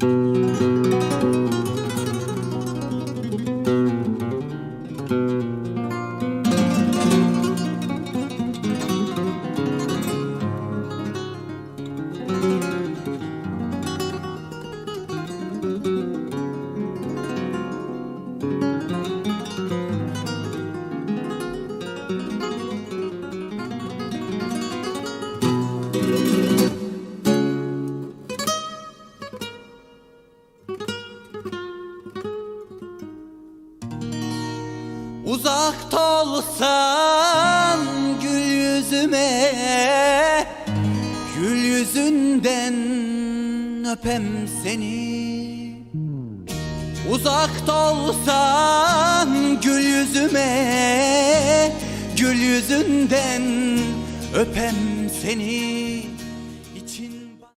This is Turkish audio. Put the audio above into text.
Música Uzakta olsan gül yüzüme Gül yüzünden öpem seni. Uzakta olsan gül yüzüme Gül yüzünden öpem seni